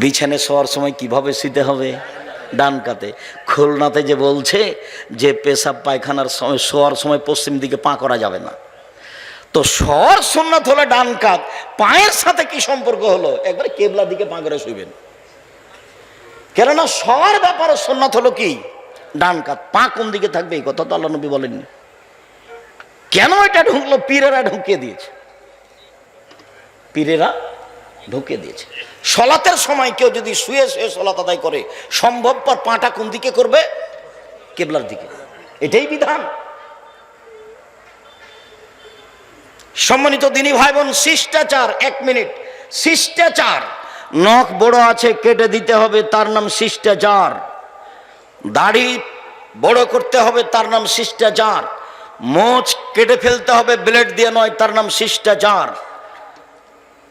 বিছানে শোয়ার সময় কীভাবে শুতে হবে? ডান কাতে। খুলনাতে যে বলছে যে পেশাব পায়খানার সময় শোয়ার সময় পশ্চিম দিকে পা করা যাবে না। তো শোয়ার সুন্নাত হলে ডান কাত। পায়ের সাথে কি সম্পর্ক হলো? একবারে কেবলা দিকে পা করে শুইবেন। কেননা শোয়ার ব্যাপারে সুন্নাত হলো কি? ডান কাত। পা কোন দিকে থাকবে এই কথা তো আল্লাহ নবী বলেননি। কেন এটা ঢুকলো? পীরেরা ঢুকিয়ে দিয়েছে। পীরেরা ঢুকে দিয়েছে। সলাতের সময় কেউ যদি শুয়ে শুয়ে সলাত আদায় করে, সম্ভবপর পাটা কোন দিকে করবে? কেবলার দিকে। এটাই বিধান। সম্মানিত দিনী ভাই বোন শিষ্টাচার, এক মিনিট। শিষ্টাচার, নখ বড় আছে, কেটে দিতে হবে, তার নাম শিষ্টাচার। দাড়ি বড় করতে হবে, তার নাম শিষ্টাচার। মোচ কেটে ফেলতে হবে, ব্লেড দিয়ে নয়, তার নাম শিষ্টাচার।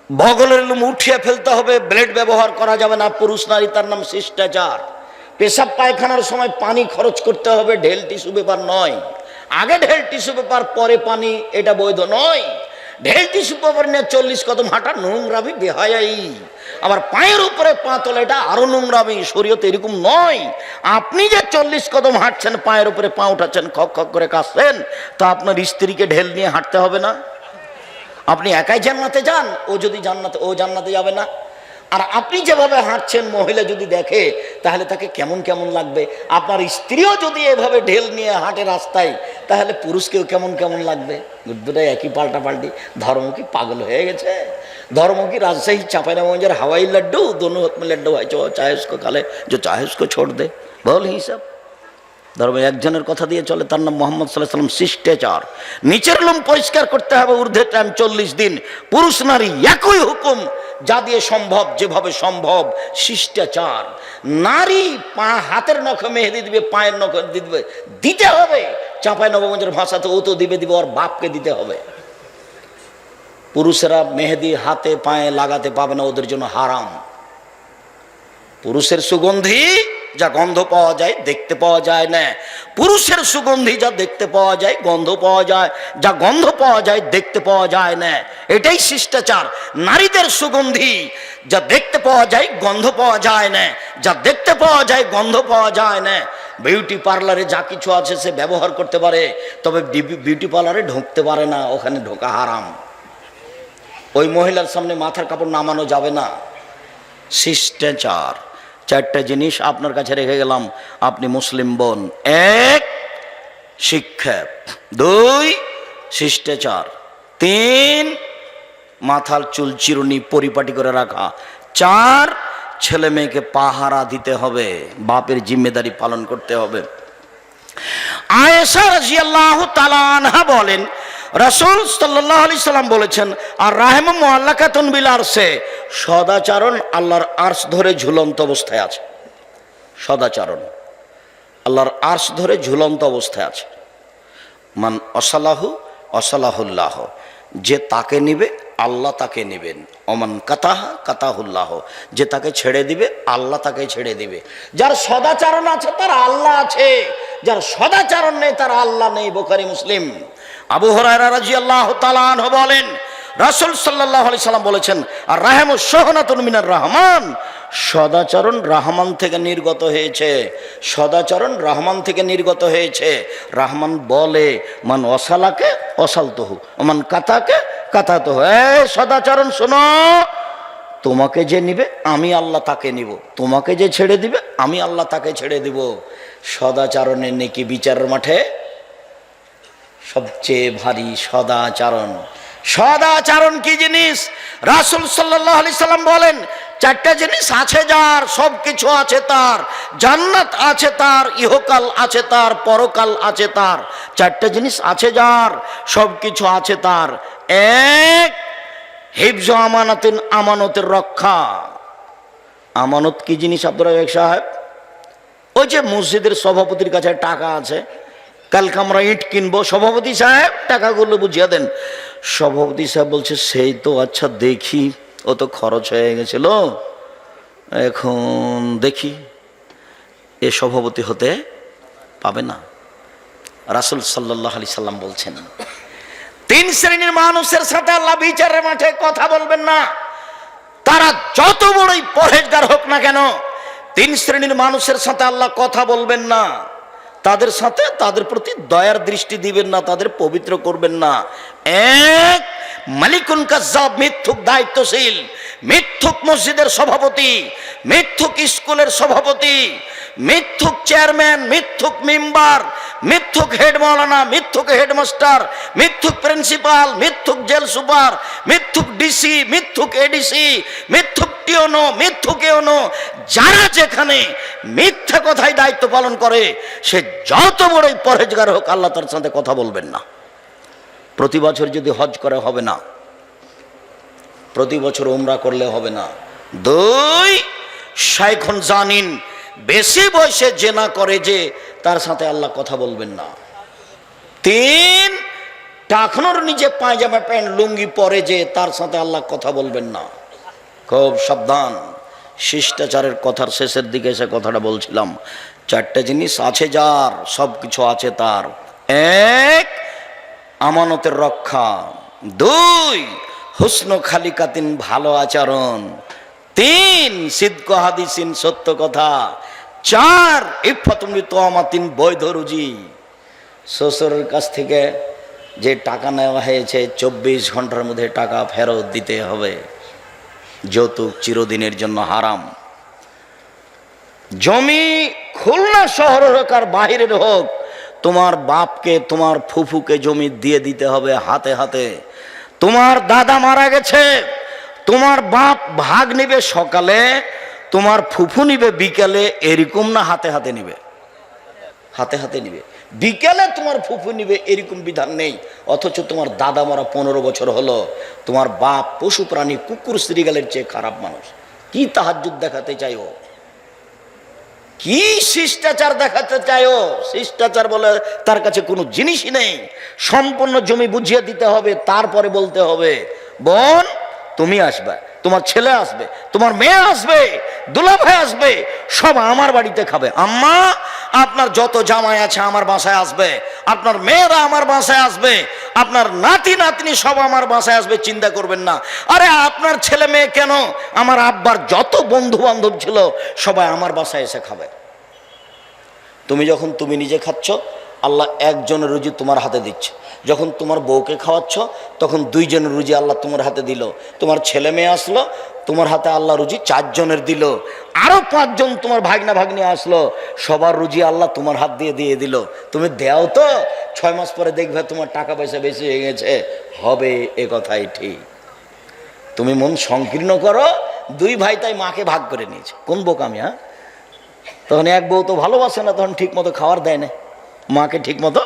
বগলের লুম উঠিয়ে ফেলতে হবে, ব্লেড ব্যবহার করা যাবে না, পুরুষ নারী তার নাম শিষ্টাচার। পেশাব পায়খানার সময় পানি খরচ করতে হবে, ঢেল টিস্যু পেপার নয়। আগে ঢেল টিস্যু পেপার, পরে পানি, এটা বৈধ নয়। ঢেল টিস্যু পেপার নিয়ে চল্লিশ কদম হাঁটা নোংরামি বেহায়াই। আবার পায়ের উপরে পা তোলা, এটা আরও নোংরামি, শরীয়তে এরকম নয়। আপনি যে চল্লিশ কদম হাঁটছেন, পায়ের উপরে পা উঠাচ্ছেন, খক খক করে কাশছেন তা আপনার স্ত্রীকে ঢেল নিয়ে হাঁটতে হবে না। আপনি একাই জান্নাতে যান, ও যদি জান্নাতে ও জান্নাতে যাবে না। আর আপনি যেভাবে হাঁটছেন, মহিলা যদি দেখে, তাহলে তাকে কেমন কেমন লাগবে? আপনার স্ত্রীও যদি এভাবে ঢেল নিয়ে হাঁটে রাস্তায়, তাহলে পুরুষকেও কেমন কেমন লাগবে? দুটাই একই পাল্টাপাল্টি। ধর্ম কি পাগল হয়ে গেছে? ধর্ম কি রাজশাহী চাঁপাইনগঞ্জের হাওয়াই লাড্ডু? দোনো হতম লাড্ডু ভাই চো চাহে উসকো কালে। যে চাহে ছোট দে। বল হিসাব। ধর্মে একজনের কথা দিয়ে চলে, তার নাম মোহাম্মদ সাল্লাহ সাল্লাম শিষ্টাচার। নিচের লোম পরিষ্কার করতে হবে ঊর্ধ্বের টাইম চল্লিশ দিন। পুরুষ নারী একই হুকুম, যা দিয়ে সম্ভব, যেভাবে সম্ভব, শিষ্টাচার। নারী পা হাতের নখ মেহেদি দিবে, পায়ের নখ দিবে, দিতে হবে। চাঁপাই নবগঞ্জের ভাষাতে ও তো দিবে দিবে, ওর বাপকে দিতে হবে। পুরুষেরা মেহেদি হাতে, পায়ে লাগাতে পাবে না, ওদের জন্য হারাম। পুরুষের সুগন্ধি যা গন্ধ পাওয়া যায় দেখতে পাওয়া যায় না। পুরুষের সুগন্ধি যা দেখতে পাওয়া যায়, গন্ধ পাওয়া যায়, যা গন্ধ পাওয়া যায় দেখতে পাওয়া যায় না। এটাই শিষ্টাচার। নারীদের সুগন্ধি যা দেখতে পাওয়া যায়, গন্ধ পাওয়া যায় না। যা দেখতে পাওয়া যায়, গন্ধ পাওয়া যায় না। বিউটি পার্লারে যা কিছু আছে সে ব্যবহার করতে পারে, তবে বিউটি পার্লারে ঢুকতে পারে না, ওখানে ঢোকা হারাম। ওই মহিলার সামনে মাথার কাপড় নামানো যাবে না। শিষ্টাচার। চারটা জিনিস আপনার কাছে রেখে গেলাম। আপনি মুসলিম বোন। এক, শিক্ষা। দুই, শিষ্টাচার। তিন, মাথার চুল চিরুনি পরিপাটি করে রাখা। চার, ছেলে মেয়েকে পাহারা দিতে হবে। বাপের জিম্মেদারি পালন করতে হবে। আয়েশা বলেন, রাসূল সাল্লাম বলেছেন, আর রাহেম মুআল্লাকাতুন বিল আরশে। সদাচরণ আল্লাহর আরশ ধরে ঝুলন্ত অবস্থায় আছে। সদাচরণ। আল্লাহর আরশ ধরে ঝুলন্ত অবস্থায় আছে। মান অসালাহু অসালাহুল্লাহ। যে তাকে নিবে, আল্লাহ তাকে নেবেন। অমান কাতাহা কাতাহুল্লাহ। যে তাকে ছেড়ে দিবে, আল্লাহ তাকে ছেড়ে দিবে। যার সদাচারণ আছে, তার আল্লাহ আছে। যার সদাচারণ নেই, তার আল্লাহ নেই। বোকারি মুসলিম। আবু হরাইরা রাজি আল্লাহ তালান বলেন রাসুল সাল্লাহ আলি সাল্লাম বলেছেন, আর রাহেম সোহনাতুন মিনার রহমান। সদাচরণ রহমান থেকে নির্গত হয়েছে। সদাচরণ রহমান থেকে নির্গত হয়েছে। রহমান বলে, মান অসালাকে অসালতহু মান কাতাকে কাতাতহু। এ সদাচরণ শোনো, তোমাকে যে নিবে, আমি আল্লাহ তাকে নিব। তোমাকে যে ছেড়ে দিবে, আমি আল্লাহ তাকে ছেড়ে দিব। সদাচরণের নেকি বিচারের মাঠে সবচেয়ে ভারী সদাচরণ। সদাচরণ কি জিনিস? রাসুল সাল্লাহ সাল্লাম বলেন, চারটা জিনিস আছে যার সব কিছু আছে তার, জান্নাত আছে তার, ইহকাল আছে তার, পরকাল আছে তার। চারটা জিনিস আছে যার সব কিছু আছে তার। এক, হিফজ আমানতিন, আমানতের রক্ষা। আমানত কি জিনিস রাজাক সাহেব? ওই যে মসজিদের সভাপতির কাছে টাকা আছে, কালকে আমরা ইট কিনবো। সভাপতি সাহেব, টাকাগুলো বুঝিয়ে দেন। সভাপতি সাহেব বলছে, সেই তো আচ্ছা দেখি। ও তো খরচ হয়ে গেছিল। এখন দেখি, এ সভাপতি হতে পাবে না। রাসুল সাল্লাহ আলি সাল্লাম বলছেন, তিন শ্রেণির মানুষের সাথে আল্লাহ বিচারের মাঠে কথা বলবেন না। তারা যত বড়ই পরেজগার হোক না কেন, তিন শ্রেণির মানুষের সাথে আল্লাহ কথা বলবেন না। তাদের সাথে তাদের প্রতি দয়ার দৃষ্টি দিবেন না, তাদের পবিত্র করবেন না। এক, মালিকুন কাজ্জাব, মিথ্যুক দায়িত্বশীল, মিথ্যুক মসজিদের সভাপতি, মিথ্যুক স্কুলের সভাপতি, মিথ্যুক চেয়ারম্যান, মিথ্যুক মেম্বার, মিথ্যুক হেড মৌলানা, মিথ্যুক হেডমাস্টার মিথ্যুক প্রিন্সিপাল, মিথ্যুক জেল সুপার, মিথ্যুক ডিসি, মিথ্যুক এডিসি, মিথ্যুক টিওনো, মিথ্যুক এওনো, যারা যেখানে মিথ্যা কথায় দায়িত্ব পালন করে, সে যত বড়ই পরেজগার হোক, আল্লাহ তার সাথে কথা বলবেন না। প্রতি বছর যদি হজ করে হবে না, প্রতি বছর উমরা করলে হবে না। দুই, শাইখন জানিন, বেশি বয়সে জেনা করে যে তার সাথে আল্লাহ কথা বলবেন না। তিন, টাকনোর নিচে পায়জামা প্যান্ট লুঙ্গি পরে যে তার সাথে আল্লাহ কথা বলবেন না। খুব সাবধান। শিষ্টাচারের কথার শেষের দিকে এসে কথাটা বলছিলাম, চারটে জিনিস আছে যার, সব কিছু আছে তার। এক, আমানতের রক্ষা। দুই, হুসন খালিকাতিন ভালো আচরণ। তিন সিদ্ধ হাদিসিন সত্য কথা। চার ইফাতুমৃত আমাতিন বৈধ রুজি। শ্বশুরের কাছ থেকে যে টাকা নেওয়া হয়েছে, চব্বিশ ঘণ্টার মধ্যে টাকা ফেরত দিতে হবে। যৌতুক চিরদিনের জন্য হারাম। জমি খুলনা শহরের হোক আর বাহিরের হোক, তোমার বাপকে, তোমার ফুফুকে জমি দিয়ে দিতে হবে হাতে হাতে। তোমার দাদা মারা গেছে, তোমার বাপ ভাগ নিবে সকালে, তোমার ফুফু নিবে বিকালে, এরকম না হাতে হাতে নিবে। হাতে হাতে নিবে। বিকেলে তোমার ফুফু নিবে এরকম বিধান নেই। অথচ তোমার দাদা মারা পনেরো বছর হলো। তোমার বাপ পশু প্রাণী, কুকুর শ্রীগালের চেয়ে খারাপ মানুষ। কি তাহাজুদ দেখাতে চাই ও কি শিষ্টাচার দেখাতে চাই ও শিষ্টাচার বলে তার কাছে কোনো জিনিসই নেই। সম্পূর্ণ জমি বুঝিয়ে দিতে হবে, তারপরে বলতে হবে, বোন তুমি আসবে, তোমার ছেলে আসবে, তোমার মেয়ে আসবে, দুলাভাই আসবে, সব আমার বাড়িতে খাবে। আম্মা, আপনার যত জামাই আছে আমার বাসায় আসবে, আপনার মেয়েরা আমার বাসায় আসবে, আপনার নাতি, নাতনি সব আমার বাসায় আসবে, চিন্তা করবেন না। আরে আপনার ছেলে মেয়ে কেন? আমার আব্বার যত বন্ধু বান্ধব ছিল, সবাই আমার বাসায় এসে খাবে। তুমি যখন তুমি নিজে খাচ্ছ, আল্লাহ একজনের রুজি তোমার হাতে দিচ্ছে। যখন তোমার বউকে খাওয়াচ্ছ, তখন দুইজনের রুজি আল্লাহ তোমার হাতে দিল। তোমার ছেলে মেয়ে আসলো, তোমার হাতে আল্লাহ রুজি চারজনের দিল। আরও পাঁচজন তোমার ভাগনা ভাগ্নি আসলো, সবার রুজি আল্লাহ তোমার হাত দিয়ে দিয়ে দিল। তুমি দেও তো, ছয় মাস পরে দেখবে তোমার টাকা পয়সা বেশি হয়ে গেছে। হবে এ কথাই ঠিক। তুমি মন সংকীর্ণ করো, দুই ভাই তাই মাকে ভাগ করে নিয়েছে। কোন বোকামি হ্যাঁ? তখন এক বউ তো ভালোবাসে না, তখন ঠিক মতো খাবার দেয় না। মাকে ঠিক মতো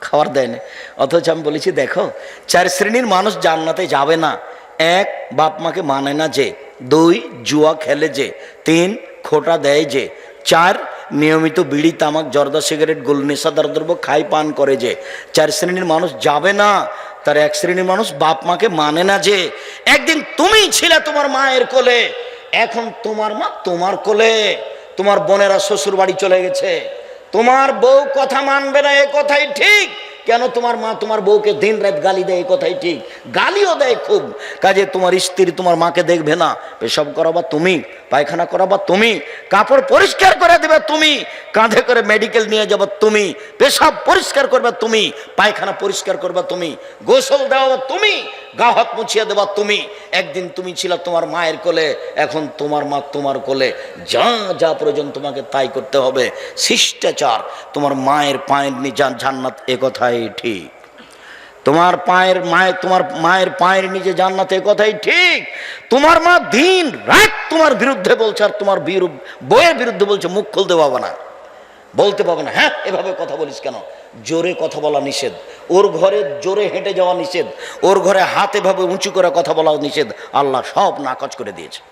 খাবার দেয় না অথচ আমি বলেছি, দেখো, চার শ্রেণির মানুষ জান্নাতে যাবে না। এক, বাপ মাকে মানে না যে। দুই, জুয়া খেলে যে। তিন, খোটা দেয় যে। চার, নিয়মিত বিড়ি, তামাক, জর্দা, সিগারেট গোল নেশাদার দ্রব্য খাই, পান করে যে। চার শ্রেণির মানুষ যাবে না। তার এক শ্রেণির মানুষ বাপ মাকে মানে না যে। একদিন তুমি ছিলে তোমার মায়ের কোলে। এখন তোমার মা তোমার কোলে। তোমার বোনেরা শ্বশুর বাড়ি চলে গেছে। তোমার বউ কথা মানবে না এ কথাই ঠিক। কেন তোমার মা তোমার বউকে দিন রাত গালি দেয়? কথাই ঠিক। গালিও দেয় খুব। কাজে তোমার স্ত্রী তোমার মাকে দেখবে না। পেশাব করাবা তুমি, পায়খানা করাবা তুমি, কাপড় পরিষ্কার করে দেবে তুমি, কাঁধে করে মেডিকেল নিয়ে যাব তুমি, পেশাব পরিষ্কার করবে তুমি, পায়খানা পরিষ্কার করবে তুমি, গোসল দেওয়া তুমি, গা মুছিয়ে দেবা তুমি। একদিন তুমি ছিল তোমার মায়ের কোলে, এখন তোমার মা তোমার কোলে। যা যা প্রয়োজন তোমাকে তাই করতে হবে। শিষ্টাচার, তোমার মায়ের পায়ের নিচা জান্নাত এ কথাই ঠিক। তোমার পায়ের মায়ের, তোমার মায়ের পায়ের নিচে জান্নাত কথাই ঠিক। তোমার মা দিন রাত তোমার বিরুদ্ধে বলছে আর তোমার বইয়ের বিরুদ্ধে বলছে, মুখ খুলতে পাবো না। বলতে পাবো না। হ্যাঁ এভাবে কথা বলিস কেন? জোরে কথা বলা নিষেধ। ওর ঘরে জোরে হেঁটে যাওয়া নিষেধ। ওর ঘরে হাত এভাবে উঁচু করে কথা বলা নিষেধ। আল্লাহ সব নাকচ করে দিয়েছে।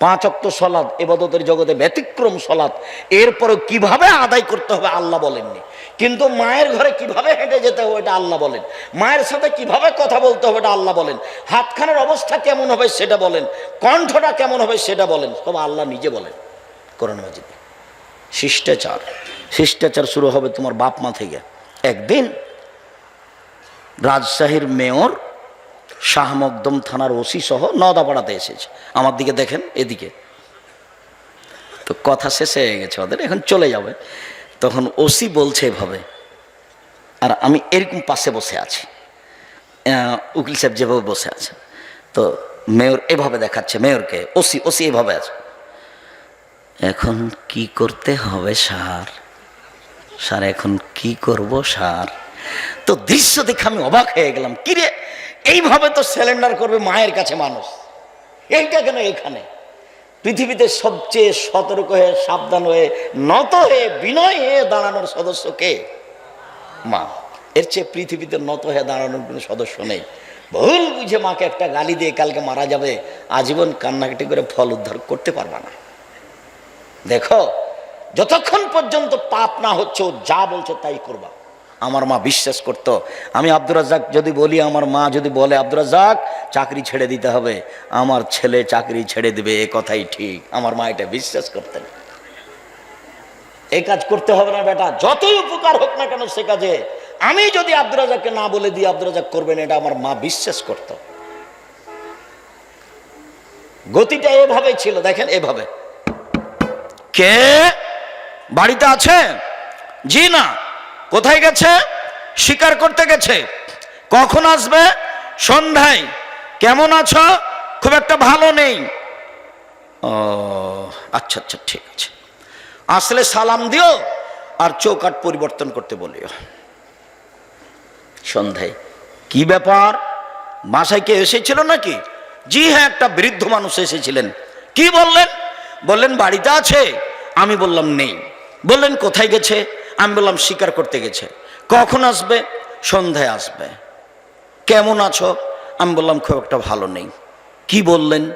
পাঁচ অক্ত সলাদ এবাদতের জগতে ব্যতিক্রম সলাদ এরপরে কীভাবে আদায় করতে হবে আল্লাহ বলেননি। কিন্তু মায়ের ঘরে কীভাবে হেঁটে যেতে হবে এটা আল্লাহ বলেন। মায়ের সাথে কীভাবে কথা বলতে হবে এটা আল্লাহ বলেন। হাতখানের অবস্থা কেমন হবে সেটা বলেন। কণ্ঠটা কেমন হবে সেটা বলেন। সব আল্লাহ নিজে বলেন করোনা মাজিদে। শিষ্টাচার। শিষ্টাচার শুরু হবে তোমার বাপ মা থেকে। একদিন রাজশাহীর মেয়র শাহ মকদম থানার ওসি সহ নদাপাড়াতে এসেছে। আমার দিকে দেখেন, এদিকে। তো কথা শেষ হয়ে গেছে ওদের, এখন চলে যাবে। তখন ওসি বলছে এভাবে, আর আমি এরকম পাশে বসে আছি। উকিল সাহেব যেভাবে বসে আছে। তো মেয়র এভাবে দেখাচ্ছে, মেয়রকে, ওসি ওসি এভাবে আছে। এখন কি করতে হবে স্যার? স্যার, এখন কি করব স্যার? তো দৃশ্য দেখে আমি অবাক হয়ে গেলাম। কিরে, এইভাবে তো সিলিন্ডার করবে মায়ের কাছে মানুষ। এইটা কেন এখানে? পৃথিবীতে সবচেয়ে সতর্ক হয়ে, সাবধান হয়ে, নত হয়ে, বিনয় হয়ে দাঁড়ানোর সদস্য কে? মা। এর চেয়ে পৃথিবীতে নত হয়ে দাঁড়ানোর কোনো সদস্য নেই। ভুল বুঝে মাকে একটা গালি দিয়ে কালকে মারা যাবে, আজীবন কান্নাকাটি করে ফল উদ্ধার করতে পারবা না। দেখো, যতক্ষণ পর্যন্ত পাপ না হচ্ছে, ও যা বলছে তাই করবা। আমার মা বিশ্বাস করতো, আমি আব্দুর রাজ্জাক যদি বলি, আমার মা যদি বলে, আব্দুর রাজ্জাক, চাকরি ছেড়ে দিতে হবে। আমার ছেলে চাকরি ছেড়ে দিবে, এ কথাই ঠিক। আমার মা এটা বিশ্বাস করতেন। এই কাজ করতে হবে না বেটা, যতই উপকার হোক না কেন সে কাজে। আমি যদি আব্দুর রাজাককে না বলে দিই, আব্দুর রাজাক করবেন, এটা আমার মা বিশ্বাস করত। গতিটা এভাবে ছিল, দেখেন এভাবে। কে? বাড়িতে আছে জি না। কোথায় গেছে? শিকার করতে গেছে। কখন আসবে? সন্ধ্যায়। কেমন আছো? খুব একটা ভালো নেই। ও আচ্ছা আচ্ছা ঠিক আছে। আসলে সালাম দিও আর চৌকাট পরিবর্তন করতে বলিও। সন্ধ্যায়। কি ব্যাপার? বাসায় কে এসেছিল নাকি? জি হ্যাঁ একটা বৃদ্ধ মানুষ এসেছিলেন। কি বললেন? বললেন, বাড়িতে আছে। আমি বললাম, নেই। বললেন, কোথায় গেছে? আমি বললাম, শিকার করতে গেছে। কখন আসবে? সন্ধ্যায় আসবে। কেমন আছো? আমি বললাম, খুব একটা ভালো নেই। কি বললেন?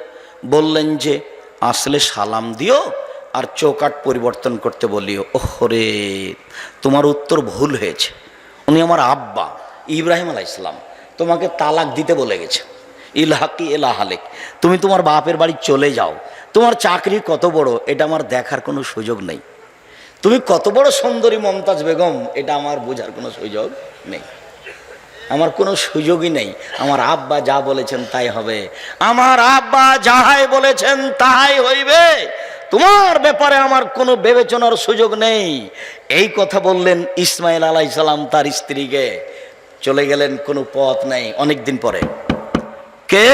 বললেন যে, আসলে সালাম দিও আর চৌকাট পরিবর্তন করতে বলিও। ওহরে, তোমার উত্তর ভুল হয়েছে। উনি আমার আব্বা, ইব্রাহিম আলাহ ইসলাম তোমাকে তালাক দিতে বলে গেছে। ইলহাকি এলাহালেক তুমি তোমার বাপের বাড়ি চলে যাও। তোমার চাকরি কত বড়, এটা আমার দেখার কোনো সুযোগ নেই। তুমি কত বড় সুন্দরী মমতাজ বেগম, এটা আমার বোঝার কোনো সুযোগ নেই। আমার কোনো সুযোগই নেই। আমার আব্বা যা বলেছেন তাই হবে। আমার আব্বা যাহাই বলেছেন তাহাই হইবে। তোমার ব্যাপারে আমার কোনো বিবেচনার সুযোগ নেই। এই কথা বললেন ইসমাইল আলাই সালাম, তার স্ত্রীকে। চলে গেলেন, কোনো পথ নেই। অনেক দিন পরে। কে?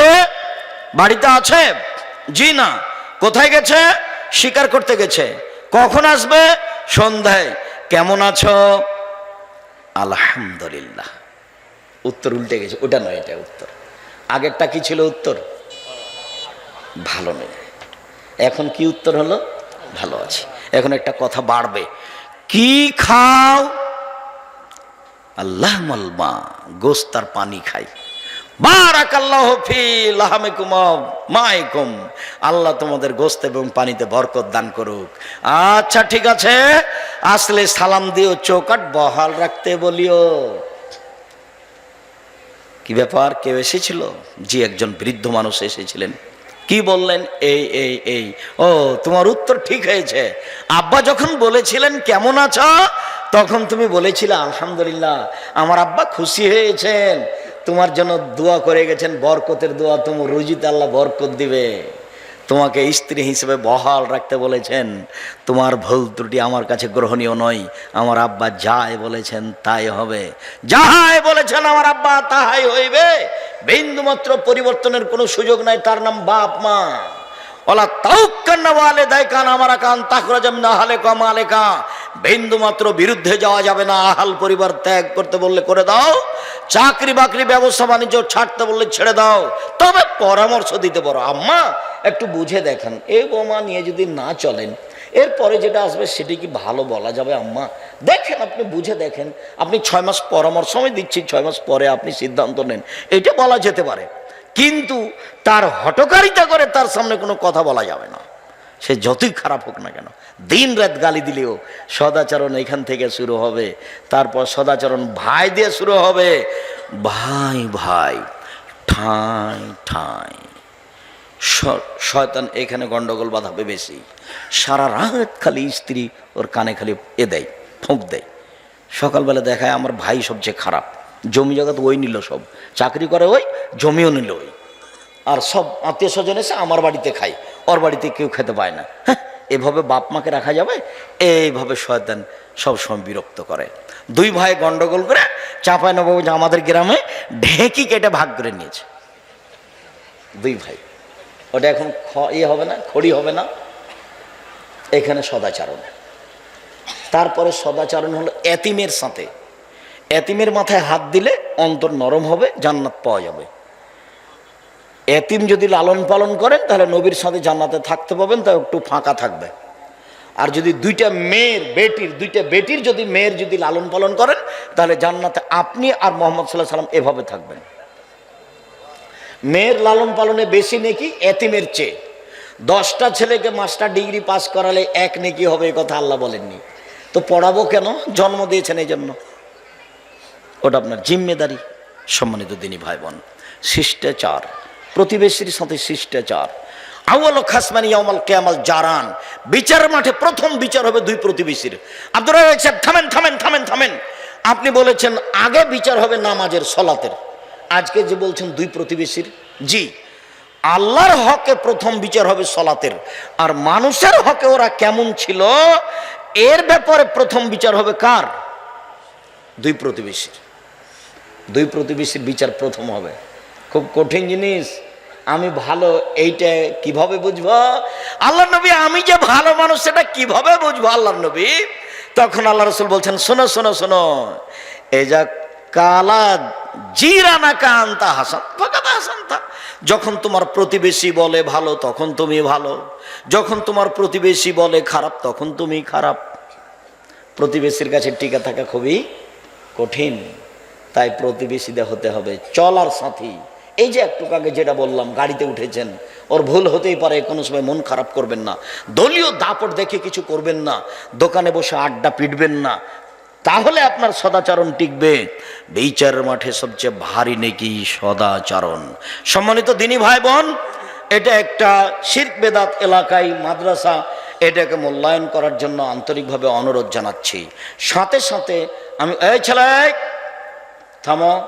বাড়িতে আছে? জি না। কোথায় গেছে? শিকার করতে গেছে। কখন আসবে? সন্ধ্যায়, কেমন আছো? আলহামদুলিল্লাহ। উত্তর উল্টে গেছে, ওটা নয়, এটা উত্তর। আগেরটা কি ছিল উত্তর? ভালো নেই এখন কি উত্তর হলো? ভালো আছে। এখন একটা কথা বাড়বে। কি খাও? আল্লাহ মালমা গোস্তার পানি খাই। আল্লাহ তোমাদের গোস্ত এবং পানিতে বরকত দান করুক। আচ্ছা ঠিক আছে? আসলে সালাম দিও চৌকাট বহাল রাখতে বলিও। কি ব্যাপার? কেউ এসেছিল? জি, একজন বৃদ্ধ মানুষ এসেছিলেন। কি বললেন? এই এই এই। ও, তোমার উত্তর ঠিক হয়েছে। আব্বা যখন বলেছিলেন, কেমন আছো? তখন তুমি বলেছিলে, আলহামদুলিল্লাহ, আমার আব্বা খুশি হয়েছেন। তোমার জন্য দোয়া করে গেছেন, বরকতের দোয়া তোমার রুজিতে আল্লাহ বরকত দিবে। তোমাকে স্ত্রী হিসেবে বহাল রাখতে বলেছেন, তোমার ভুল ত্রুটি আমার কাছে গ্রহণীয় নয়, আমার আব্বা যাই বলেছেন তাই হবে। যাহাই বলেছেন আমার আব্বা তাহাই হইবে, বিন্দুমাত্র পরিবর্তনের কোনো সুযোগ নাই, তার নাম বাপ মা ওলা তাউকান্না ওয়ালে দায়কান আমার কান তাকরা যেমন আহালে কম আলেকা বিন্দু মাত্র বিরুদ্ধে যাওয়া যাবে না, আহাল পরিবার ত্যাগ করতে বললে করে দাও চাকরি বাকরি ব্যবসা বাণিজ্য ছাড়তে বললে ছেড়ে দাও, তবে পরামর্শ দিতে পারো। আম্মা, একটু বুঝে দেখেন এই বোমা নিয়ে যদি না চলেন, এরপরে যেটা আসবে সেটি কি ভালো বলা যাবে আম্মা? দেখেন, আপনি বুঝে দেখেন, আপনি ছয় মাস পরামর্শ, আমি দিচ্ছি, ছয় মাস পরে আপনি সিদ্ধান্ত নেন, এটা বলা যেতে পারে। কিন্তু তার হটকারিতা করে তার সামনে কোনো কথা বলা যাবে না। সে যতই খারাপ হোক না কেন। দিন রাত গালি দিলেও সদাচরণ এখান থেকে শুরু হবে, তারপর সদাচরণ ভাই দিয়ে শুরু হবে। ভাই ভাই, ঠাঁই ঠাঁই। শয়তান এখানে গন্ডগোল বাঁধাবে বেশি। সারা রাত খালি স্ত্রী ওর কানে খালি এ দেয়, ফোঁক দেয়। সকালবেলা দেখায় আমার ভাই সবচেয়ে খারাপ। জমি জগৎ ওই নিল সব। চাকরি করে ওই, জমিও নিল ওই। আর সব আত্মীয় স্বজন এসে আমার বাড়িতে খায়। ওর বাড়িতে কেউ খেতে পায় না। হ্যাঁ এভাবে বাপ মাকে রাখা যাবে, এইভাবে শয়তান সবসময় বিরক্ত করে। দুই ভাই গন্ডগোল করে চাপায় যে আমাদের গ্রামে ঢেঁকি কেটে ভাগ করে নিয়েছে। দুই ভাই। ওটা এখন ইয়ে হবে না, খড়ি হবে না। এখানে সদাচারণ। তারপরে সদাচারণ হলো এতিমের সাথে। এতিমের মাথায় হাত দিলে অন্তর নরম হবে, জান্নাত পাওয়া যাবে। এতিম যদি লালন পালন করেন, তাহলে নবীর সাথে জান্নাতে থাকতে পাবেন তা একটু ফাঁকা থাকবে। আর যদি দুইটা মেয়ের বেটির, দুইটা বেটির যদি মেয়ের যদি লালন পালন করেন, তাহলে জান্নাতে আপনি আর মোহাম্মদ সাল্লাহ সাল্লাম এভাবে থাকবেন। মেয়ের লালন পালনে বেশি নেকি এতিমের চেয়ে। দশটা ছেলেকে মাস্টার ডিগ্রি পাস করালে এক নেকি হবে, এ কথা আল্লাহ বলেননি। তো পড়াবো কেন? জন্ম দিয়েছেন এই জন্য। ওটা আপনার জিম্মেদারি সম্মানিত দিনী ভাই বোন শিষ্টাচার, প্রতিবেশীর সাথে শিষ্টাচার। আউয়াল খাসমানি ইয়ামাল কেয়ামাল জারান। বিচার মাঠে প্রথম বিচার হবে দুই প্রতিবেশীর। আব্দুর থামেন থামেন থামেন থামেন। আপনি বলেছেন আগে বিচার হবে নামাজের, সলাতের। আজকে যে বলছেন দুই প্রতিবেশীর, জি। আল্লাহর হকে প্রথম বিচার হবে সলাতের। আর মানুষের হকে ওরা কেমন ছিল, এর ব্যাপারে প্রথম বিচার হবে কার? দুই প্রতিবেশীর। দুই প্রতিবেশীর বিচার প্রথম হবে। খুব কঠিন জিনিস। আমি ভালো এইটা কীভাবে বুঝব? আল্লাহ নবী, আমি যে ভালো মানুষ, সেটা কীভাবে বুঝব আল্লাহ নবী? তখন আল্লাহ রসুল বলছেন, শোনো শোনো শোনো। এই যা কালা জিরানা কান্তা হাসান। হাসান তা যখন তোমার প্রতিবেশী বলে ভালো, তখন তুমি ভালো। যখন তোমার প্রতিবেশী বলে খারাপ, তখন তুমি খারাপ। প্রতিবেশীর কাছে টিকা থাকা খুবই কঠিন, তাই প্রতিবেশীদের হতে হবে চলার সাথী। এই যে একটু আগে যেটা বললাম, গাড়িতে উঠেছেন, ওর ভুল হতেই পারে, কোনো সময় মন খারাপ করবেন না। দলীয় দাপট দেখে কিছু করবেন না, দোকানে বসে আড্ডা পিটবেন না, তাহলে আপনার সদাচরণ টিকবে। বিচারের মাঠে সবচেয়ে ভারী নেকি সদাচরণ। সম্মানিত দিনী ভাই বোন এটা একটা শির্ক বেদাত এলাকায় মাদ্রাসা এটাকে মূল্যায়ন করার জন্য আন্তরিকভাবে অনুরোধ জানাচ্ছি। সাথে সাথে আমি, এই ছেলে, থামো।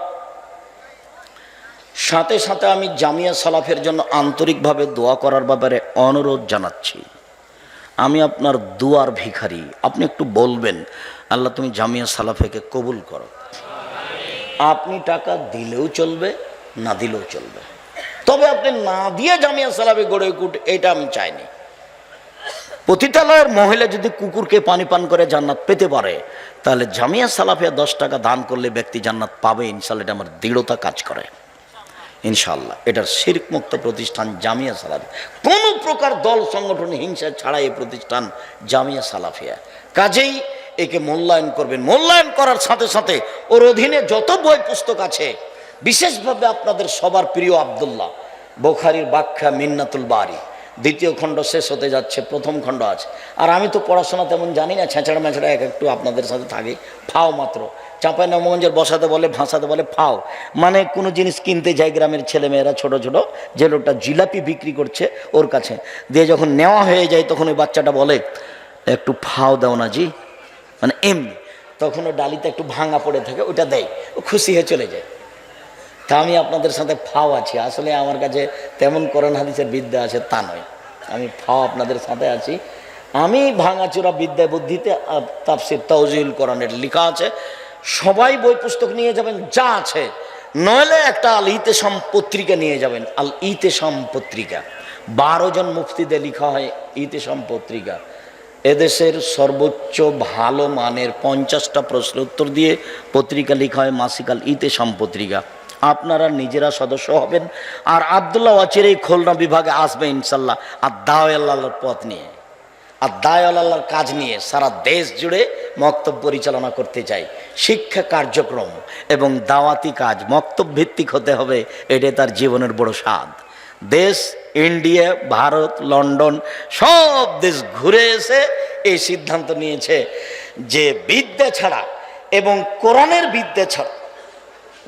সাথে সাথে আমি জামিয়া সালাফের জন্য আন্তরিকভাবে দোয়া করার ব্যাপারে অনুরোধ জানাচ্ছি। আমি আপনার দুয়ার ভিখারি, আপনি একটু বলবেন, আল্লাহ তুমি জামিয়া সালাফেকে কবুল করো। আপনি টাকা দিলেও চলবে, না দিলেও চলবে। তবে আপনি না দিয়ে জামিয়া সালাফে গড়ে উঠ এটা আমি চাইনি। পতিতালয়ের মহিলা যদি কুকুরকে পানি পান করে জান্নাত পেতে পারে, তাহলে জামিয়া সালাফিয়া দশ টাকা দান করলে ব্যক্তি জান্নাত পাবে, ইনশাল্লাহ এটা আমার দৃঢ়তা কাজ করে। ইনশাল্লাহ, এটার শির্ক মুক্ত প্রতিষ্ঠান জামিয়া সালাফিয়া। কোনো প্রকার দল, সংগঠন, হিংসা ছাড়া এই প্রতিষ্ঠান জামিয়া সালাফিয়া। কাজেই একে মূল্যায়ন করবেন। মূল্যায়ন করার সাথে সাথে ওর অধীনে যত বই পুস্তক আছে, বিশেষভাবে আপনাদের সবার প্রিয় আবদুল্লাহ, বোখারির ব্যাখ্যা মিন্নাতুল বাড়ি দ্বিতীয় খণ্ড শেষ হতে যাচ্ছে, প্রথম খণ্ড আছে। আর আমি তো পড়াশোনা তেমন জানি না ছেঁচড়া মেছড়া এক একটু আপনাদের সাথে থাকি। ফাও মাত্র। চাঁপাই নবগঞ্জের বসাতে বলে, ভাসাতে বলে ফাও। মানে কোনো জিনিস কিনতে যায় গ্রামের ছেলেমেয়েরা, ছোট ছোট। যে লোকটা জিলাপি বিক্রি করছে ওর কাছে। দিয়ে যখন নেওয়া হয়ে যায়, তখন ওই বাচ্চাটা বলে, একটু ফাও দাও না জি। মানে এমনি। তখন ও ডালিতে একটু ভাঙা পড়ে থাকে, ওটা দেয়। ও খুশি হয়ে চলে যায়। তা আমি আপনাদের সাথে ফাও আছি। আসলে আমার কাছে তেমন করোন হাদিসের বিদ্যা আছে তা নয়। আমি ফাও আপনাদের সাথে আছি। আমি ভাঙাচোরা বিদ্যা বুদ্ধিতে আহ, তাফসির তৌজিল কোরআনের লেখা আছে। সবাই বই পুস্তক নিয়ে যাবেন যা আছে। নইলে একটা আল ইতেসাম পত্রিকা নিয়ে যাবেন। আল ইতেসাম পত্রিকা। বারো জন মুফতিদের লেখা হয় ইতেসাম পত্রিকা। এদেশের সর্বোচ্চ ভালো মানের পঞ্চাশটা প্রশ্ন উত্তর দিয়ে পত্রিকা লেখা হয় মাসিকাল ইতেসাম পত্রিকা। আপনারা নিজেরা সদস্য হবেন। আর আবদুল্লাহ ওয়াচির এই খুলনা বিভাগে আসবে ইনশাল্লাহ আর দাওয়াল্লাহর পথ নিয়ে। আর দায়াল্লাহর কাজ নিয়ে সারা দেশ জুড়ে মক্তব পরিচালনা করতে চাই। শিক্ষা কার্যক্রম এবং দাওয়াতি কাজ মক্তব ভিত্তিক হতে হবে, এটাই তার জীবনের বড় স্বাদ। দেশ, ইন্ডিয়া, ভারত, লন্ডন, সব দেশ ঘুরে এসে এই সিদ্ধান্ত নিয়েছে যে বিদ্যা ছাড়া এবং কোরআনের বিদ্যা ছাড়া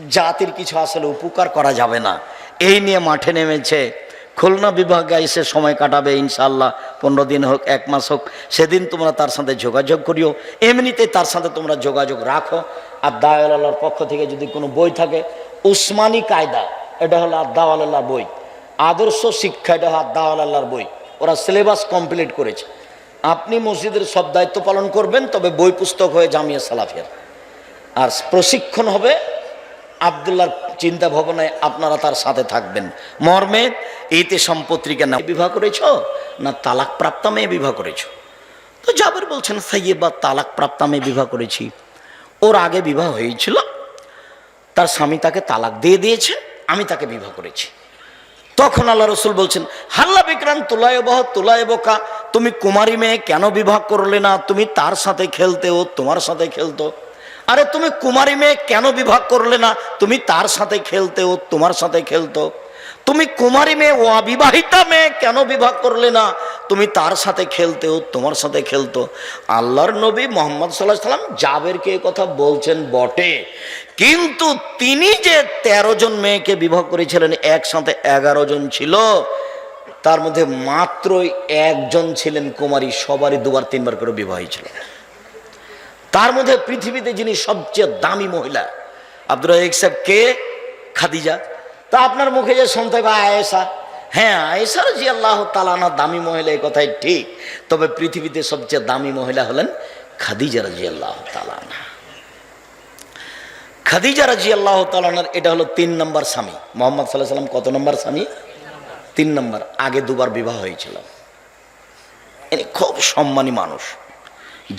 জাতির কিছু আসলে উপকার করা যাবে না। এই নিয়ে মাঠে নেমেছে। খুলনা বিভাগে এসে সময় কাটাবে ইনশাল্লাহ পনেরো দিন হোক, এক মাস হোক, সেদিন তোমরা তার সাথে যোগাযোগ করিও। এমনিতে তার সাথে তোমরা যোগাযোগ রাখো। আর দায়াল্লাহর পক্ষ থেকে যদি কোনো বই থাকে, উসমানী কায়দা, এটা হলো আদাওয়াল্লাহর বই। আদর্শ শিক্ষা, এটা হলো আদাওয়াল্লাহর বই। ওরা সিলেবাস কমপ্লিট করেছে। আপনি মসজিদের সব দায়িত্ব পালন করবেন, তবে বই পুস্তক হয়ে জামিয়া সালাফের আর প্রশিক্ষণ হবে আবদুল্লার চিন্তা ভবনে আপনারা তার সাথে থাকবেন। মর্মে এইতে সম্পত্তিকে না বিবাহ করেছ না তালাক প্রাপ্তা মেয়ে বিবাহ করেছ? তো জাবের বলছেন সাইয়ে বা তালাক প্রাপ্তা মেয়ে বিবাহ করেছি। ওর আগে বিবাহ হয়েছিল। তার স্বামী তাকে তালাক দিয়ে দিয়েছে, আমি তাকে বিবাহ করেছি। তখন আল্লাহ রসুল বলছেন, হাল্লা বিক্রান তুলায় বহ তুলায় বোকা তুমি কুমারী মেয়ে কেন বিবাহ করলে না? তুমি তার সাথে খেলতে ও তোমার সাথে খেলতো। আরে তুমি কুমারী মেয়ে কেন বিবাহ করলে না? তুমি তার সাথে খেলতে ও তোমার সাথে খেলতো। তুমি কুমারী মেয়ে, ও অবিবাহিতা মেয়ে কেন বিবাহ করলে না? তুমি তার সাথে খেলতে ও তোমার সাথে খেলতো। আল্লাহর নবী মোহাম্মদ সাল্লাহ সাল্লাম জাবেরকে কথা বলছেন বটে। কিন্তু তিনি যে তেরো জন মেয়েকে বিবাহ করেছিলেন, একসাথে এগারো জন ছিল, তার মধ্যে মাত্রই একজন ছিলেন কুমারী, সবারই দুবার তিনবার করে বিবাহী ছিল। তার মধ্যে পৃথিবীতে যিনি সবচেয়ে দামি মহিলা, আব্দুর সাহেব কে? খাদিজা। তা আপনার মুখে যে শুনতে হবে, আয়েশা। হ্যাঁ আয়েশার জি আল্লাহ তালানা দামি মহিলা, এই কথাই ঠিক। তবে পৃথিবীতে সবচেয়ে দামি মহিলা হলেন খাদিজা রাজি আল্লাহ তালানা খাদিজা রাজি আল্লাহ তালানার এটা হলো তিন নম্বর স্বামী। মোহাম্মদ সাল্লাহ সাল্লাম কত নম্বর স্বামী? তিন নম্বর। আগে দুবার বিবাহ হয়েছিল। খুব সম্মানী মানুষ।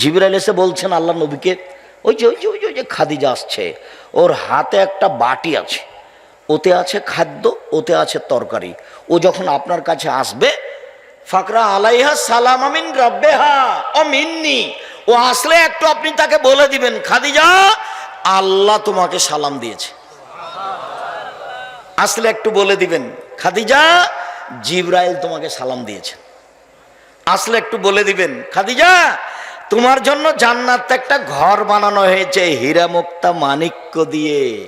জিবরাইল এসে বলছেন আল্লাহ নবীকে, ওই যে ওই যে ওই যে ওই যে খাদিজা আসছে, ওর হাতে একটা বাটি আছে, ওতে আছে খাদ্য, ওতে আছে তরকারি, ও যখন আপনার কাছে আসবে, ফাকরা আলাইহা সালাম আমিন রব্বেহা, ও মিন্নি, ও আসলে একটু আপনি তাকে বলে দিবেন, খাদিজা, আল্লাহ তোমাকে সালাম দিয়েছে। আসলে একটু বলে দিবেন, খাদিজা, জিব্রাইল তোমাকে সালাম দিয়েছে। আসলে একটু বলে দিবেন, খাদিজা তোমার জন্য জান্নাত একটা ঘর বানানো হয়েছে হীরা মুক্তা মানিক্য দিয়ে।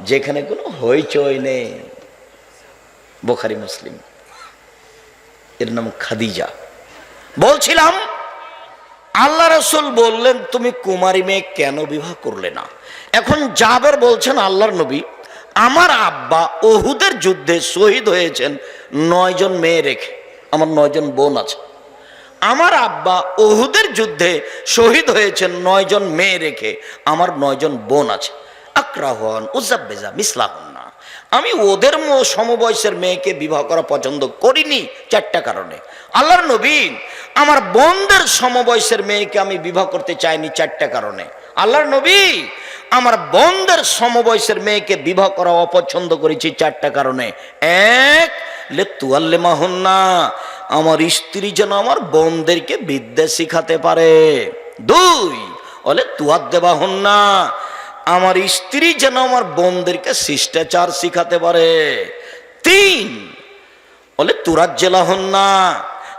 যেখানে কোনো হইচই নেই। বোখারি মুসলিম। এর নাম খাদিজা। বলছিলাম, আল্লাহ রসুল বললেন, তুমি কুমারী মেয়ে কেন বিবাহ করলে না? এখন জাবের বলছেন আল্লাহর নবী, আমার আব্বা ওহুদের যুদ্ধে শহীদ হয়েছেন, নয়জন মেয়ে রেখে। আমার নয়জন বোন আছে। আমার আব্বা ওহুদের যুদ্ধে শহীদ হয়েছেন নয়জন মেয়ে রেখে। আমার নয়জন বোন আছে। আক্রাহন উজাব্বেজা না আমি ওদের সমবয়সের মেয়েকে বিবাহ করা পছন্দ করিনি চারটা কারণে। আল্লাহর নবী, আমার বোনদের সমবয়সের মেয়েকে আমি বিবাহ করতে চাইনি চারটা কারণে। আল্লাহর নবী, আমার বোনদের সমবয়সের মেয়েকে বিবাহ করা অপছন্দ করেছি চারটা কারণে। এক, লে তুয়াল্লে মাহন্না আমার স্ত্রী যেন আমার বোনদেরকে বিদ্যা শিখাতে পারে। দুই, বলে তুয়ার দেবা হন না। আমার স্ত্রী যেন আমার বোনদেরকে শিষ্টাচার শিখাতে পারে। তিন, বলে তুরার জেলা হন না।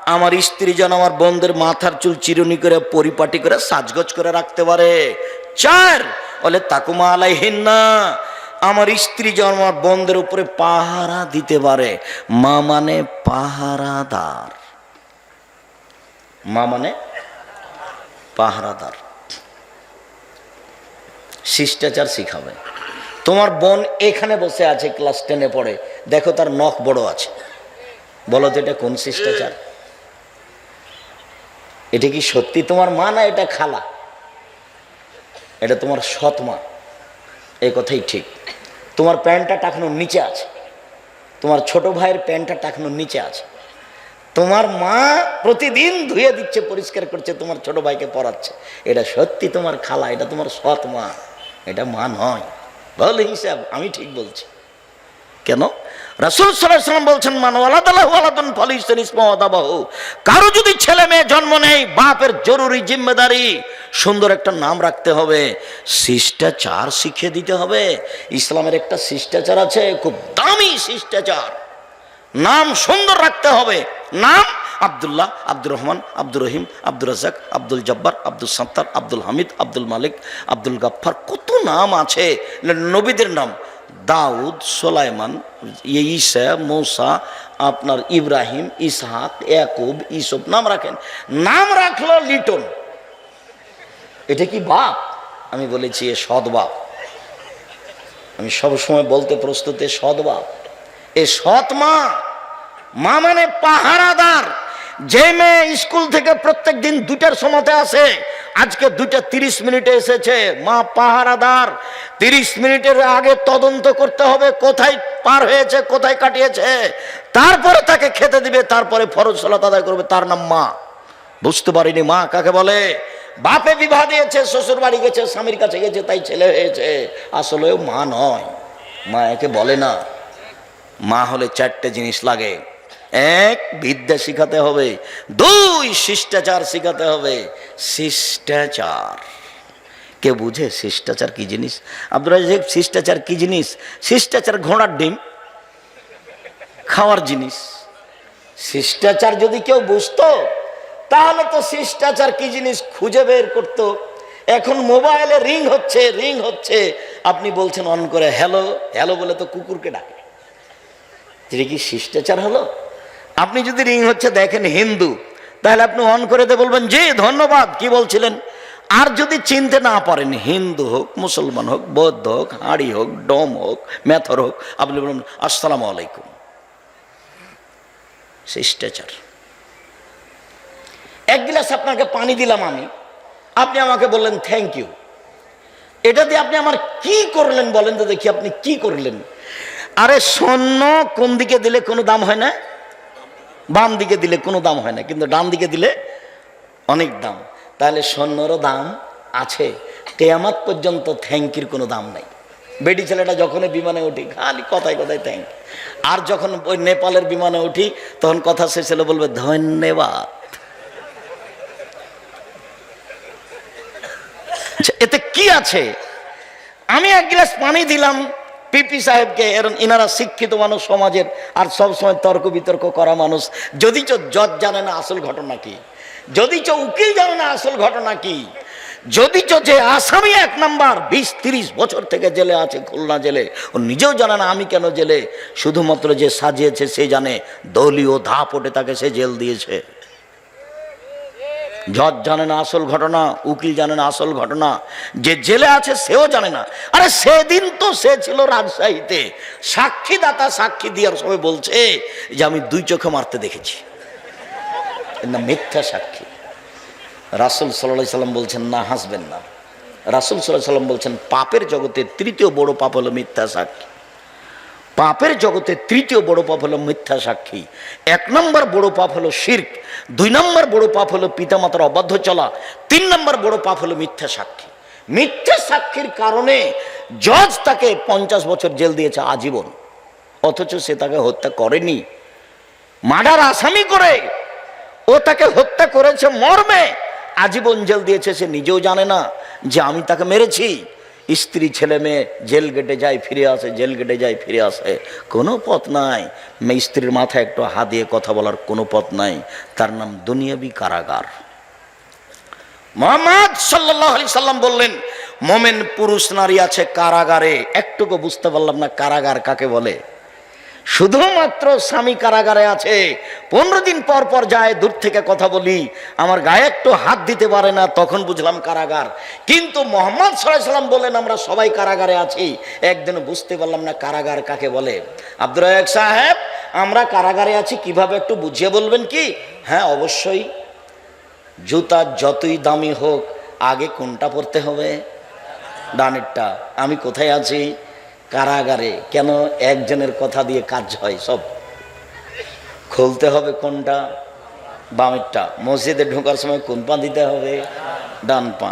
আমার স্ত্রী যেন আমার বোনদের মাথার চুল চিরুনি করে, পরিপাটি করে, সাজগজ করে রাখতে পারে। চার, বলে, তাকুমা আলাইহিন না আমার স্ত্রী যেন আমার বোনদের উপরে পাহারা দিতে পারে। মা মানে পাহারাদার। মা মানে পাহারাদার। শিষ্টাচার শিখাবে। তোমার বোন এখানে বসে আছে, ক্লাস টেনে পড়ে। দেখো তার নখ বড় আছে। বলো তো এটা কোন শিষ্টাচার? এটা কি সত্যি তোমার মা না এটা খালা? এটা তোমার সৎ মা। এই কথাই ঠিক। তোমার প্যান্টটা টাকানোর নিচে আছে। তোমার ছোট ভাইয়ের প্যান্টটা টাকানোর নিচে আছে। তোমার মা প্রতিদিন ধুয়ে দিচ্ছে, পরিষ্কার করছে, তোমার ছোট ভাইকে পড়াচ্ছে। এটা সত্যি তোমার খালা, এটা তোমার সৎ মা। এটা মা নয়। বল হিসাব, আমি ঠিক বলছি। কেন? রাসুল সাল্লাম বলছেন মানওয়ালাদুন ফলিসেন ইসমাদাবাহ কারও যদি ছেলে মেয়ে জন্ম নেই, বাপের জরুরি জিম্মেদারি, সুন্দর একটা নাম রাখতে হবে, শিষ্টাচার শিখিয়ে দিতে হবে। ইসলামের একটা শিষ্টাচার আছে, খুব দামি শিষ্টাচার। নাম সুন্দর রাখতে হবে। নাম আব্দুল্লাহ, আব্দুর রহমান, আব্দুর রহিম, আব্দুর রাজাক আব্দুল জব্বার, আব্দুল সাত্তার, আব্দুল হামিদ, আব্দুল মালিক, আব্দুল গাফফার, কত নাম আছে। নবীদের নাম দাউদ, সোলাইমান ঈসা, মৌসা, আপনার ইব্রাহিম, ইসহাক, ইয়াকুব, ইসব, নাম রাখেন। নাম রাখল লিটন। এটা কি বাপ? আমি বলেছি এ সদবাপ আমি সবসময় বলতে প্রস্তুত, এ সদবাপ এ সৎ মা। মা মানে পাহারাদার। যে মেয়ে স্কুল থেকে প্রত্যেক দিন দুটার সময়তে আসে, আজকে দুটা তিরিশ মিনিটে এসেছে। মা পাহারাদার, তিরিশ মিনিটের আগে তদন্ত করতে হবে, কোথায় পার হয়েছে, কোথায় কাটিয়েছে। তারপরে তাকে খেতে দিবে, তারপরে ফরজ সালাত আদায় করবে, তার নাম মা। বুঝতে পারিনি মা, কাকে বলে? বাপে বিবাহ দিয়েছে, শ্বশুর বাড়ি গেছে, স্বামীর কাছে গেছে, তাই ছেলে হয়েছে। আসলে মা নয়। মা একে বলে না। মা হলে চারটে জিনিস লাগে। এক বিদ্যা শিখাতে হবে, দুই শিষ্টাচার শিখাতে হবে। শিষ্টাচার। কে বুঝে শিষ্টাচার কি জিনিস? আব্দুল রাজাক শিষ্টাচার কি জিনিস? শিষ্টাচার ঘোড়ার ডিম, খাওয়ার জিনিস। শিষ্টাচার যদি কেউ বুঝতো, তাহলে তো শিষ্টাচার কি জিনিস খুঁজে বের করতো। এখন মোবাইলে রিং হচ্ছে রিং হচ্ছে। আপনি বলছেন অন করে, হ্যালো হ্যালো বলে তো কুকুরকে ডাকে। এটা কি শিষ্টাচার হলো? আপনি যদি রিং হচ্ছে দেখেন হিন্দু, তাহলে আপনি অন করে দিয়ে বলবেন যে ধন্যবাদ। কি বলছিলেন? আর যদি চিনতে না পারেন, হিন্দু হোক, মুসলমান হোক, বৌদ্ধ হোক, হাঁড়ি হোক, ডোম হোক, মেথর হোক, আপনি বলবেন আসসালামু আলাইকুম। শিষ্টাচার এক গ্লাস আপনাকে পানি দিলাম আমি। আপনি আমাকে বললেন থ্যাংক ইউ এটা দিয়ে আপনি আমার কি করলেন বলেন তো দেখি, আপনি কি করলেন? আরে স্বর্ণ কোন দিকে দিলে কোনো দাম হয় না? বাম দিকে দিলে কোনো দাম হয় না কিন্তু ডান দিকে দিলে অনেক দাম। তাহলে স্বর্ণরও দাম আছে কেয়ামাত পর্যন্ত থ্যাংকির কোনো দাম নাই। বেটি ছেলেটা যখন বিমানে উঠি খালি কথায় কথায় থ্যাংক। আর যখন ওই নেপালের বিমানে উঠি তখন কথা শেষ হলে বলবে ধন্যবাদ। আচ্ছা, এতে কি আছে? আমি এক গ্লাস পানি দিলাম পিপি সাহেবকে এরম ইনারা শিক্ষিত মানুষ সমাজের, আর সব সময় তর্ক বিতর্ক করা মানুষ। যদি চো জজ জানে না আসল ঘটনা কি যদি চ উকিল জানে না আসল ঘটনা কি যদি চো যে আসামি এক নাম্বার বিশ তিরিশ বছর থেকে জেলে আছে, খুলনা জেলে, ও নিজেও জানে না আমি কেন জেলে। শুধুমাত্র যে সাজিয়েছে সে জানে, দলীয় ধাপ ওঠে তাকে সে জেল দিয়েছে। জজ জানে না আসল ঘটনা, উকিল জানে না আসল ঘটনা, যে জেলে আছে সেও জানে না। আরে সেদিন তো সে ছিল রাজশাহীতে। সাক্ষীদাতা সাক্ষী দেওয়ার সময় বলছে যে আমি দুই চোখে মারতে দেখেছি। না মিথ্যা সাক্ষী। রাসুল সাল্লাহ সাল্লাম বলছেন, না, হাসবেন না। রাসুল সাল্লাহ সাল্লাম বলছেন, পাপের জগতে তৃতীয় বড় পাপ হলো মিথ্যা সাক্ষী। পাপের জগতে তৃতীয় বড় পাপ হলো মিথ্যা সাক্ষী। এক নম্বর বড় পাপ হলো শির্ক, দুই নম্বর বড় পাপ হলো পিতামাতার অবাধ্য চলা, তিন নম্বর বড় পাপ হলো মিথ্যা সাক্ষী। মিথ্যা সাক্ষীর কারণে জজ তাকে পঞ্চাশ বছর জেল দিয়েছে আজীবন, অথচ সে তাকে হত্যা করেনি। মার্ডার আসামি করে ও তাকে হত্যা করেছে মর্মে, আজীবন জেল দিয়েছে সে নিজেও জানে না যে আমি তাকে মেরেছি। স্ত্রী ছেলে মেয়ে জেল গেটে যায়, ফিরে আসে, জেল গেটে যায়, ফিরে আসে। কোনো পথ নাই। স্ত্রীর মাথায় একটু হাত দিয়ে কথা বলার কোনো পথ নাই। তার নাম দুনিয়াবি কারাগার। মোহাম্মদ সাল্লাহ আলি সাল্লাম বললেন, মোমেন পুরুষ নারী আছে কারাগারে। একটুকু বুঝতে পারলাম না কারাগার কাকে বলে। শুধুমাত্র স্বামী কারাগারে আছে। পনেরো দিন পর পর যায়, দূর থেকে কথা বলি। আমার গায়ে একটু হাত দিতে পারে না, তখন বুঝলাম কারাগার। কিন্তু মোহাম্মদ সাল্লাম বলেন, আমরা সবাই কারাগারে আছি। একদিন বুঝতে পারলাম না কারাগার কাকে বলে। আব্দুর রাজাক সাহেব, আমরা কারাগারে আছি, কীভাবে একটু বুঝিয়ে বলবেন কি? হ্যাঁ অবশ্যই। জুতা যতই দামি হোক, আগে কোনটা পরতে হবে? ডানেরটা। আমি কোথায় আছি? কারাগারে কেন একজনের কথা দিয়ে কাজ হয় সব? খুলতে হবে কোনটা? বামেরটা। মসজিদে ঢোকার সময় কোন পা দিতে হবে? ডান পা।